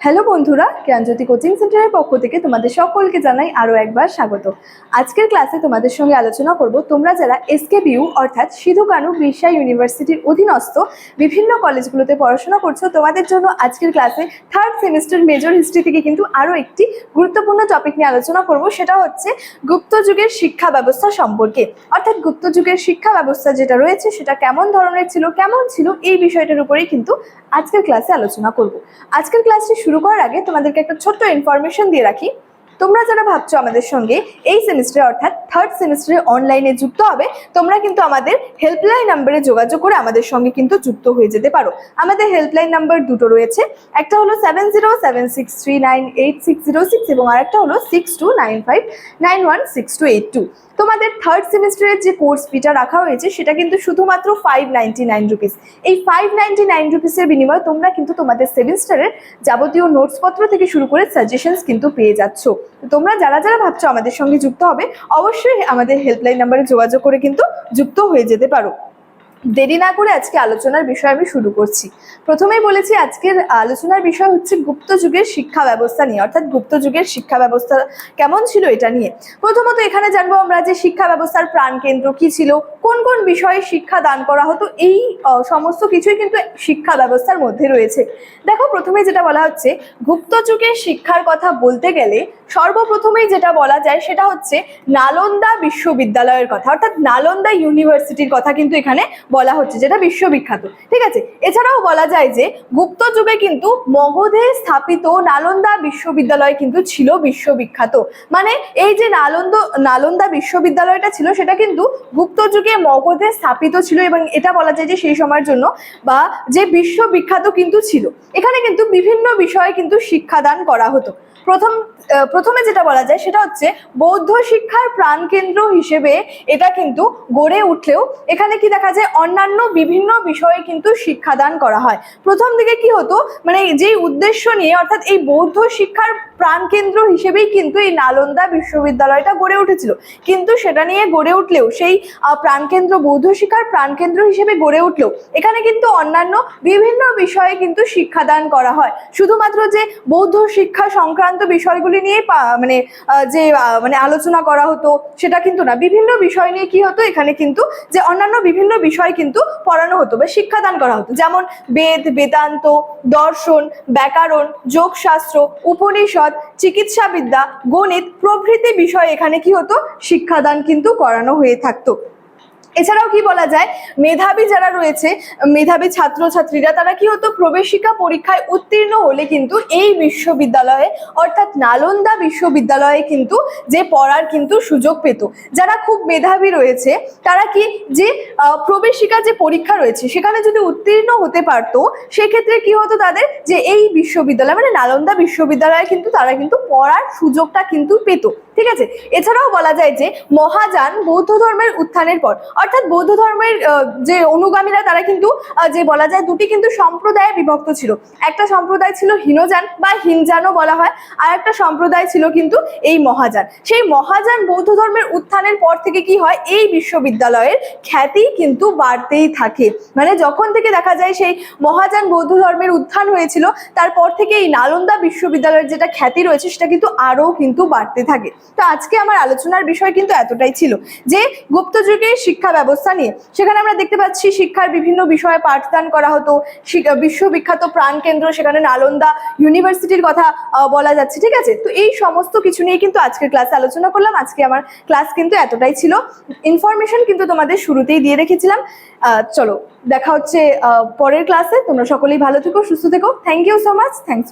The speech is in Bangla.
হ্যালো বন্ধুরা, জ্ঞানজ্যোতি কোচিং সেন্টারের পক্ষ থেকে তোমাদের সকলকে জানাই আরও একবার স্বাগত। আজকের ক্লাসে তোমাদের সঙ্গে আলোচনা করব, তোমরা যারা এসকেবিউ অর্থাৎ সিধু কানু বিরসা ইউনিভার্সিটির অধীনস্থ বিভিন্ন কলেজগুলোতে পড়াশোনা করছ, তোমাদের জন্য আজকের ক্লাসে থার্ড সেমিস্টার মেজর হিস্ট্রি থেকে কিন্তু আরও একটি গুরুত্বপূর্ণ টপিক নিয়ে আলোচনা করব, সেটা হচ্ছে গুপ্ত যুগের শিক্ষা ব্যবস্থা সম্পর্কে। অর্থাৎ গুপ্ত যুগের শিক্ষা ব্যবস্থা যেটা রয়েছে, সেটা কেমন ধরনের ছিল, কেমন ছিল, এই বিষয়টার উপরেই কিন্তু আজকের ক্লাসে আলোচনা করব। আজকের ক্লাসটি শুরু করার আগে তোমাদেরকে একটা ছোট্ট ইনফরমেশন দিয়ে রাখি। তোমরা যারা ভাবছ আমাদের সঙ্গে এই সেমিস্টারে, অর্থাৎ থার্ড সেমিস্টারে অনলাইনে যুক্ত হবে, তোমরা কিন্তু আমাদের হেল্পলাইন নাম্বারে যোগাযোগ করে আমাদের সঙ্গে কিন্তু যুক্ত হয়ে যেতে পারো। আমাদের হেল্পলাইন নাম্বার দুটো রয়েছে। একটা হলো seven zero seven six nine eight six zero six এবং আরেকটা হলো six two nine five nine one six two eight two তোমাদের থার্ড সেমিস্টারের যে কোর্স ফিটা রাখা হয়েছে, সেটা কিন্তু শুধুমাত্র ফাইভ নাইনটি নাইন রুপিস এই ফাইভ নাইনটি নাইন রুপিসের বিনিময়ে তোমরা কিন্তু তোমাদের সেমিস্টারের যাবতীয় নোটসপত্র থেকে শুরু করে সাজেশনস কিন্তু পেয়ে যাচ্ছ। তোমরা যারা যারা ভাবছ আমাদের সঙ্গে যুক্ত হবে, অবশ্যই আমাদের হেল্পলাইন নাম্বারে যোগাযোগ করে কিন্তু যুক্ত হয়ে যেতে পারো। দেরি না করে আজকে আলোচনার বিষয় আমি শুরু করছি। প্রথমেই বলেছি আজকের আলোচনার বিষয় হচ্ছে গুপ্ত যুগের শিক্ষা ব্যবস্থা নিয়ে, অর্থাৎ গুপ্ত যুগের শিক্ষা ব্যবস্থা কেমন ছিল এটা নিয়ে। প্রথমত এখানে জানব আমরা যে শিক্ষা ব্যবস্থার প্রাণকেন্দ্র কি ছিল, কোন কোন বিষয়ে শিক্ষা দান করা হতো, এই সমস্ত কিছুই কিন্তু শিক্ষা ব্যবস্থার মধ্যে রয়েছে। দেখো, প্রথমে যেটা বলা হচ্ছে, গুপ্ত যুগের শিক্ষার কথা বলতে গেলে সর্বপ্রথমেই যেটা বলা যায় সেটা হচ্ছে নালন্দা বিশ্ববিদ্যালয়ের কথা, অর্থাৎ নালন্দা ইউনিভার্সিটির কথা কিন্তু এখানে বলা হচ্ছে, যেটা বিশ্ববিখ্যাত। ঠিক আছে? এছাড়াও বলা যায় যে, গুপ্ত যুগে কিন্তু মগধে স্থাপিত নালন্দা বিশ্ববিদ্যালয় কিন্তু ছিল বিশ্ববিখ্যাত। মানে এই যে নালন্দ, নালন্দা বিশ্ববিদ্যালয়টা ছিল, সেটা কিন্তু গুপ্ত যুগে মগধে স্থাপিত ছিল এবং এটা বলা যায় যে সেই সময়ের জন্য বা যে বিশ্ববিখ্যাত কিন্তু ছিল। এখানে কিন্তু বিভিন্ন বিষয়ে কিন্তু শিক্ষাদান করা হতো। প্রথম প্রথমে যেটা বলা যায় সেটা হচ্ছে, বৌদ্ধ শিক্ষার প্রাণকেন্দ্র হিসেবে এটা কিন্তু গড়ে উঠলেও এখানে কি দেখা যায় অন্যান্য বিভিন্ন বিষয়ে কিন্তু শিক্ষাদান করা হয়। প্রথম দিকে কি হতো মানে যেই উদ্দেশ্য নিয়ে, অর্থাৎ এই বৌদ্ধ শিক্ষার প্রাণকেন্দ্র হিসেবেই কিন্তু এই নালন্দা বিশ্ববিদ্যালয়টা গড়ে উঠেছিল। কিন্তু সেটা নিয়ে গড়ে উঠলেও, সেই প্রাণকেন্দ্র, বৌদ্ধ শিক্ষার প্রাণকেন্দ্র হিসেবে গড়ে উঠলেও, এখানে কিন্তু অন্যান্য বিভিন্ন বিষয়ে কিন্তু শিক্ষাদান করা হয়। শুধুমাত্র যে বৌদ্ধ শিক্ষা সংক্রান্ত বিষয়গুলি নিয়ে মানে যে মানে আলোচনা করা হতো, সেটা কিন্তু না। বিভিন্ন বিষয় নিয়ে কি হতো, এখানে কিন্তু যে অন্যান্য বিভিন্ন বিষয় কিন্তু পড়ানো হতো বা শিক্ষাদান করা হতো। যেমন বেদ, বেদান্ত, দর্শন, ব্যাকরণ, যোগশাস্ত্র, উপনিষদ, চিকিৎসাবিদ্যা, গণিত প্রভৃতি বিষয় এখানে কি হতো? শিক্ষাদান কিন্তু করানো হয়ে থাকতো। এছাড়াও কি বলা যায়, মেধাবী যারা রয়েছে, মেধাবী ছাত্রছাত্রীরা, তারা কি হতো, প্রবেশিকা পরীক্ষায় উত্তীর্ণ হলে কিন্তু এই বিশ্ববিদ্যালয়ে, অর্থাৎ নালন্দা বিশ্ববিদ্যালয়ে কিন্তু যে পড়ার কিন্তু সুযোগ পেত। যারা খুব মেধাবী রয়েছে, তারা কি যে প্রবেশিকা যে পরীক্ষা রয়েছে, সেখানে যদি উত্তীর্ণ হতে পারতো, সেক্ষেত্রে কি হতো তাদের, যে এই বিশ্ববিদ্যালয় মানে নালন্দা বিশ্ববিদ্যালয়ে কিন্তু তারা কিন্তু পড়ার সুযোগটা কিন্তু পেত। ঠিক আছে? এছাড়াও বলা যায় যে, মহাযান বৌদ্ধ ধর্মের উত্থানের পর অর্থাৎ বৌদ্ধ ধর্মের যে অনুগামীরা তারা কিন্তু যে বলা যায় দুটি কিন্তু সম্প্রদায়ে বিভক্ত ছিল। একটা সম্প্রদায় ছিল হীনযান বা হিনযানও বলা হয়, আর একটা সম্প্রদায় ছিল কিন্তু এই মহাযান। সেই মহাযান বৌদ্ধ ধর্মের উত্থানের পর থেকে কি হয়? এই বিশ্ববিদ্যালয়ের খ্যাতি কিন্তু বাড়তেই থাকে। মানে যখন থেকে দেখা যায় সেই মহাযান বৌদ্ধ ধর্মের উত্থান হয়েছিল, তারপর থেকে এই নালন্দা বিশ্ববিদ্যালয়ের যেটা খ্যাতি রয়েছে, সেটা কিন্তু আরও কিন্তু বাড়তে থাকে। তো আজকে আমার আলোচনার বিষয় কিন্তু এতটাই ছিল যে গুপ্ত যুগের শিক্ষা ব্যবস্থা নিয়ে। সেখানে আমরা দেখতে পাচ্ছি শিক্ষার বিভিন্ন বিষয়ে পাঠদান করা হতো। বিশ্ববিখ্যাত প্রাণকেন্দ্র সেখানে নালন্দা ইউনিভার্সিটির কথা বলা যাচ্ছে, ঠিক আছে? তো এই সমস্ত কিছু নিয়ে কিন্তু আজকের ক্লাসে আলোচনা করলাম। আজকে আমার ক্লাস কিন্তু এতটাই ছিল। ইনফরমেশন কিন্তু তোমাদের শুরুতেই দিয়ে রেখেছিলাম। চলো, দেখা হচ্ছে পরের ক্লাসে। তোমরা সকলেই ভালো থেকো, সুস্থ থেকো। Thank you so much thanks